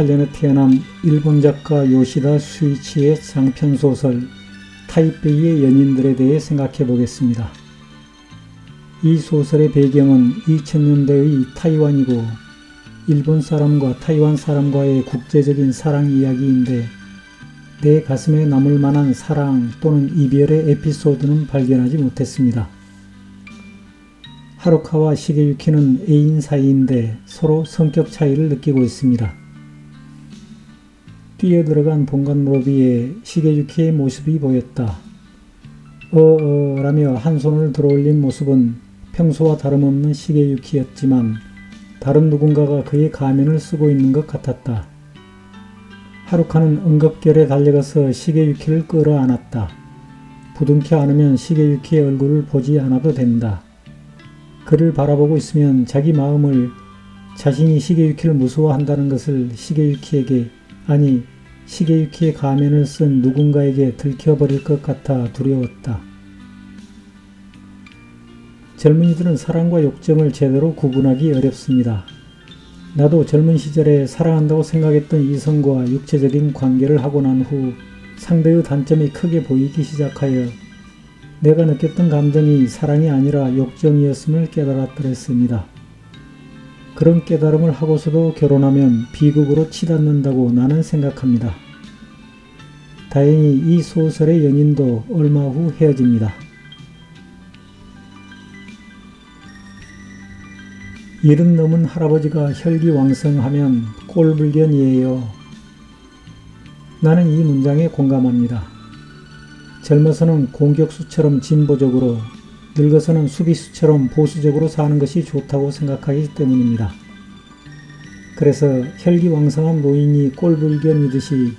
오늘은 1968년에 태어난 일본 작가 요시다 수이치의 장편 소설 타이베이의 연인들에 대해 생각해 보겠습니다. 이 소설의 배경은 2000년대의 타이완이고 일본 사람과 타이완 사람과의 국제적인 사랑 이야기인데 내 가슴에 남을 만한 사랑 또는 이별의 에피소드는 발견하지 못했습니다. 하루카와 시게유키는 애인 사이인데 서로 성격 차이를 느끼고 있습니다. 뛰어들어간 본관 로비에 시게유키의 모습이 보였다. 어어 라며 한 손을 들어올린 모습은 평소와 다름없는 시게유키였지만 다른 누군가가 그의 가면을 쓰고 있는 것 같았다. 하루카는 응급결에 달려가서 시게유키를 끌어안았다. 부둥켜 안으면 시게유키의 얼굴을 보지 않아도 된다. 그를 바라보고 있으면 자기 마음을 자신이 시게유키를 무서워한다는 것을 시게유키에게 아니 시게유키의 가면을 쓴 누군가에게 들켜버릴 것 같아 두려웠다. 젊은이들은 사랑과 욕정을 제대로 구분하기 어렵습니다. 나도 젊은 시절에 사랑한다고 생각했던 이성과 육체적인 관계를 하고 난 후 상대의 단점이 크게 보이기 시작하여 내가 느꼈던 감정이 사랑이 아니라 욕정이었음을 깨달았더랬습니다. 그런 깨달음을 하고서도 결혼하면 비극으로 치닫는다고 나는 생각합니다. 다행히 이 소설의 연인도 얼마 후 헤어집니다. 일은 넘은 할아버지가 혈기왕성하면 꼴불견이에요. 나는 이 문장에 공감합니다. 젊어서는 공격수처럼 진보적으로, 늙어서는 수비수처럼 보수적으로 사는 것이 좋다고 생각하기 때문입니다. 그래서 혈기왕성한 노인이 꼴불견이듯이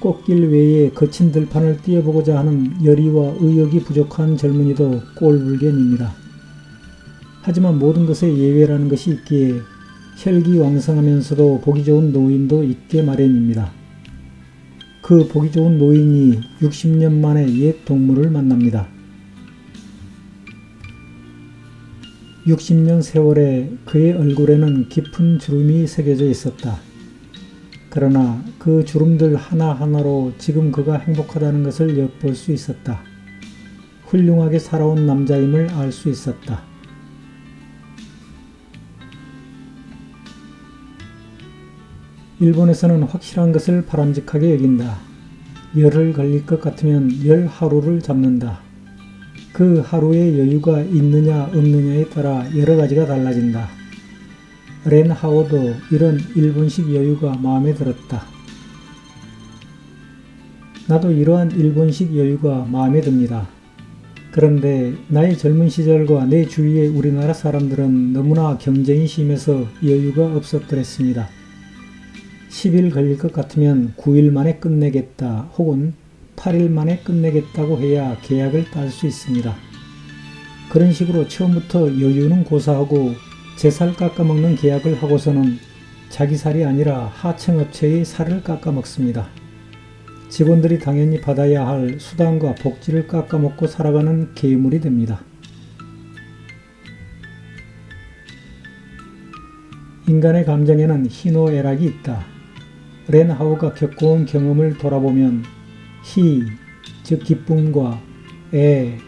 꽃길 외에 거친 들판을 뛰어보고자 하는 열의와 의욕이 부족한 젊은이도 꼴불견입니다. 하지만 모든 것에 예외라는 것이 있기에 혈기왕성하면서도 보기 좋은 노인도 있게 마련입니다. 그 보기 좋은 노인이 60년 만에 옛 동물을 만납니다. 60년 세월에 그의 얼굴에는 깊은 주름이 새겨져 있었다. 그러나 그 주름들 하나하나로 지금 그가 행복하다는 것을 엿볼 수 있었다. 훌륭하게 살아온 남자임을 알 수 있었다. 일본에서는 확실한 것을 바람직하게 여긴다. 열을 걸릴 것 같으면 열 하루를 잡는다. 그 하루의 여유가 있느냐 없느냐에 따라 여러 가지가 달라진다. 렌 하워도 이런 일본식 여유가 마음에 들었다. 나도 이러한 일본식 여유가 마음에 듭니다. 그런데 나의 젊은 시절과 내 주위의 우리나라 사람들은 너무나 경쟁이 심해서 여유가 없었더랬습니다. 10일 걸릴 것 같으면 9일 만에 끝내겠다 혹은 8일 만에 끝내겠다고 해야 계약을 딸 수 있습니다. 그런 식으로 처음부터 여유는 고사하고 제 살 깎아먹는 계약을 하고서는 자기 살이 아니라 하청업체의 살을 깎아먹습니다. 직원들이 당연히 받아야 할 수당과 복지를 깎아먹고 살아가는 괴물이 됩니다. 인간의 감정에는 희노애락이 있다. 렌하우가 겪어온 경험을 돌아보면 희, 즉 기쁨과 애,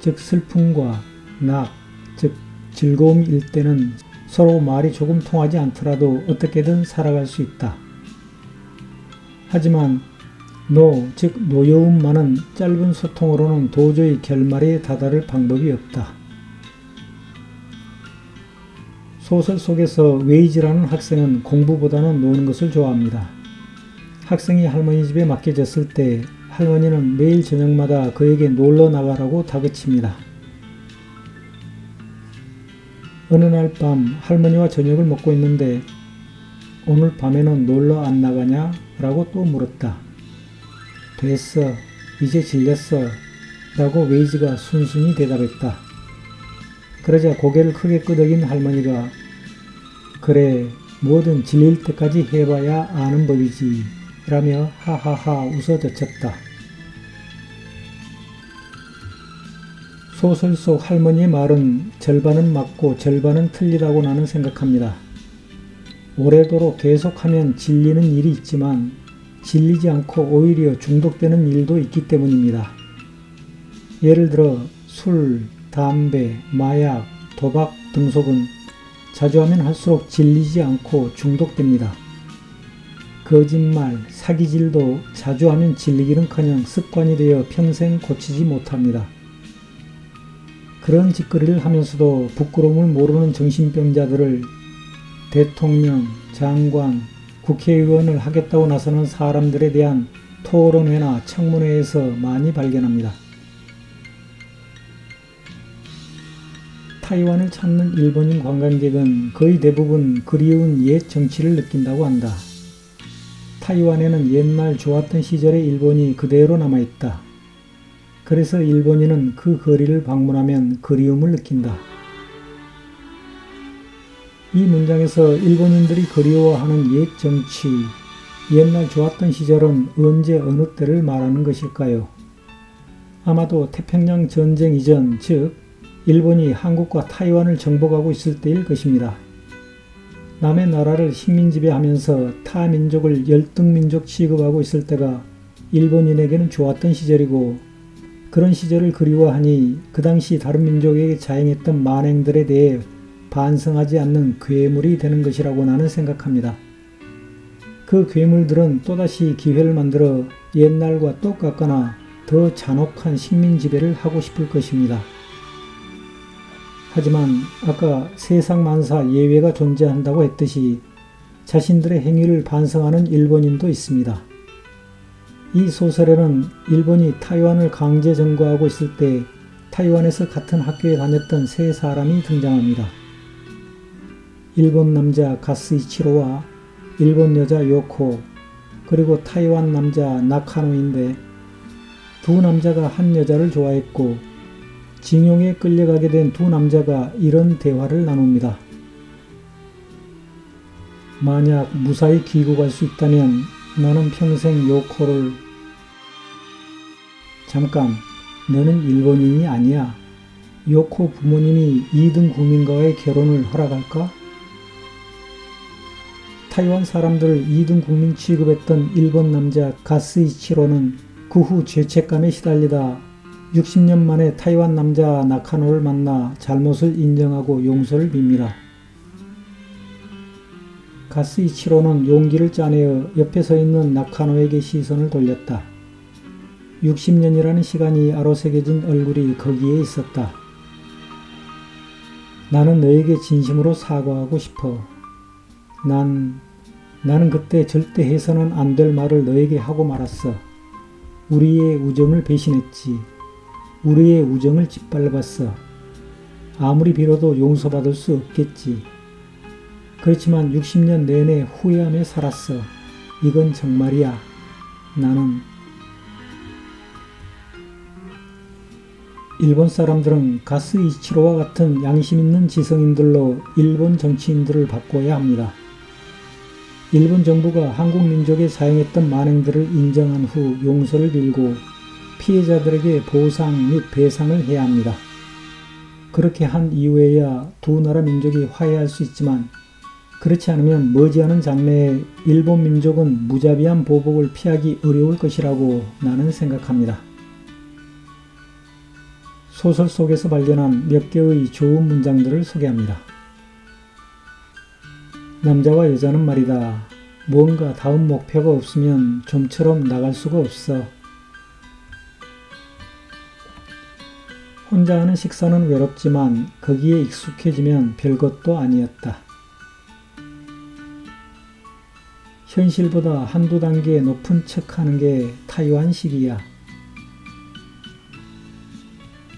즉 슬픔과 낙, 즉 즐거움일 때는 서로 말이 조금 통하지 않더라도 어떻게든 살아갈 수 있다. 하지만 노, 즉 노여움만은 짧은 소통으로는 도저히 결말에 다다를 방법이 없다. 소설 속에서 웨이즈라는 학생은 공부보다는 노는 것을 좋아합니다. 학생이 할머니 집에 맡겨졌을 때 할머니는 매일 저녁마다 그에게 놀러 나가라고 다그칩니다. 어느 날 밤 할머니와 저녁을 먹고 있는데 오늘 밤에는 놀러 안 나가냐? 라고 또 물었다. 됐어. 이제 질렸어. 라고 웨이즈가 순순히 대답했다. 그러자 고개를 크게 끄덕인 할머니가 그래 뭐든 질릴 때까지 해봐야 아는 법이지 라며 하하하 웃어 젖혔다. 소설 속 할머니의 말은 절반은 맞고 절반은 틀리다고 나는 생각합니다. 오래도록 계속하면 질리는 일이 있지만 질리지 않고 오히려 중독되는 일도 있기 때문입니다. 예를 들어 술, 담배, 마약, 도박 등속은 자주 하면 할수록 질리지 않고 중독됩니다. 거짓말, 사기질도 자주 하면 질리기는커녕 습관이 되어 평생 고치지 못합니다. 그런 짓거리를 하면서도 부끄러움을 모르는 정신병자들을 대통령, 장관, 국회의원을 하겠다고 나서는 사람들에 대한 토론회나 청문회에서 많이 발견합니다. 타이완을 찾는 일본인 관광객은 거의 대부분 그리운 옛 정치를 느낀다고 한다. 타이완에는 옛날 좋았던 시절의 일본이 그대로 남아있다. 그래서 일본인은 그 거리를 방문하면 그리움을 느낀다. 이 문장에서 일본인들이 그리워하는 옛 정치, 옛날 좋았던 시절은 언제 어느 때를 말하는 것일까요? 아마도 태평양 전쟁 이전, 즉 일본이 한국과 타이완을 정복하고 있을 때일 것입니다. 남의 나라를 식민 지배하면서 타 민족을 열등민족 취급하고 있을 때가 일본인에게는 좋았던 시절이고 그런 시절을 그리워하니 그 당시 다른 민족에게 자행했던 만행들에 대해 반성하지 않는 괴물이 되는 것이라고 나는 생각합니다. 그 괴물들은 또다시 기회를 만들어 옛날과 똑같거나 더 잔혹한 식민 지배를 하고 싶을 것입니다. 하지만 아까 세상 만사 예외가 존재한다고 했듯이 자신들의 행위를 반성하는 일본인도 있습니다. 이 소설에는 일본이 타이완을 강제 점거하고 있을 때 타이완에서 같은 학교에 다녔던 세 사람이 등장합니다. 일본 남자 가스 이치로와 일본 여자 요코 그리고 타이완 남자 나카노인데 두 남자가 한 여자를 좋아했고 징용에 끌려가게 된 두 남자가 이런 대화를 나눕니다. 만약 무사히 귀국할 수 있다면 나는 평생 요 코를 잠깐 너는 일본인이 아니야. 요코 부모님이 2등 국민과의 결혼을 허락할까? 타이완 사람들을 2등 국민 취급했던 일본 남자 가스이치로는 그 후 죄책감에 시달리다 60년 만에 타이완 남자 나카노를 만나 잘못을 인정하고 용서를 빕니다. 가스이치로는 용기를 짜내어 옆에 서 있는 나카노에게 시선을 돌렸다. 60년이라는 시간이 아로새겨진 얼굴이 거기에 있었다. 나는 너에게 진심으로 사과하고 싶어. 난, 나는 그때 절대 해서는 안 될 말을 너에게 하고 말았어. 우리의 우정을 배신했지. 우리의 우정을 짓밟았어. 아무리 빌어도 용서받을 수 없겠지. 그렇지만 60년 내내 후회하며 살았어. 이건 정말이야. 나는 일본 사람들은 가스 이치로와 같은 양심 있는 지성인들로 일본 정치인들을 바꿔야 합니다. 일본 정부가 한국 민족에 사용했던 만행들을 인정한 후 용서를 빌고 피해자들에게 보상 및 배상을 해야 합니다. 그렇게 한 이후에야 두 나라 민족이 화해할 수 있지만 그렇지 않으면 머지않은 장래에 일본 민족은 무자비한 보복을 피하기 어려울 것이라고 나는 생각합니다. 소설 속에서 발견한 몇 개의 좋은 문장들을 소개합니다. 남자와 여자는 말이다. 뭔가 다음 목표가 없으면 좀처럼 나갈 수가 없어. 혼자 하는 식사는 외롭지만 거기에 익숙해지면 별것도 아니었다. 현실보다 한두 단계 높은 척 하는 게 타이완식이야.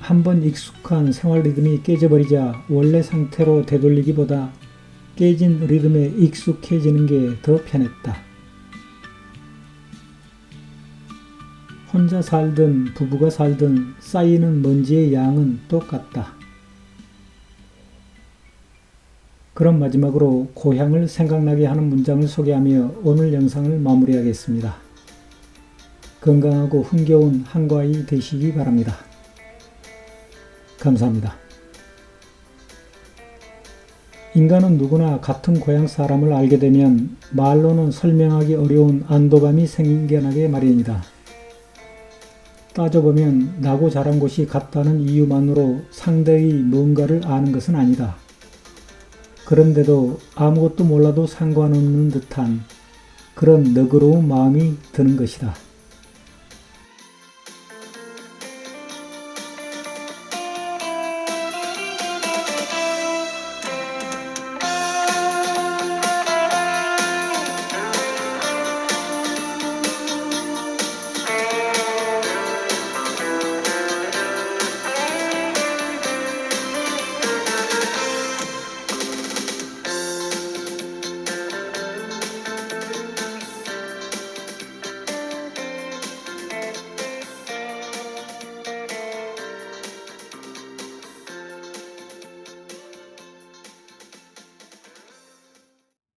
한번 익숙한 생활 리듬이 깨져버리자 원래 상태로 되돌리기보다 깨진 리듬에 익숙해지는 게 더 편했다. 혼자 살든 부부가 살든 쌓이는 먼지의 양은 똑같다. 그럼 마지막으로 고향을 생각나게 하는 문장을 소개하며 오늘 영상을 마무리하겠습니다. 건강하고 흥겨운 한과이 되시기 바랍니다. 감사합니다. 인간은 누구나 같은 고향 사람을 알게 되면 말로는 설명하기 어려운 안도감이 생겨나게 마련이다. 따져보면 나고 자란 곳이 같다는 이유만으로 상대의 뭔가를 아는 것은 아니다. 그런데도 아무것도 몰라도 상관없는 듯한 그런 너그러운 마음이 드는 것이다.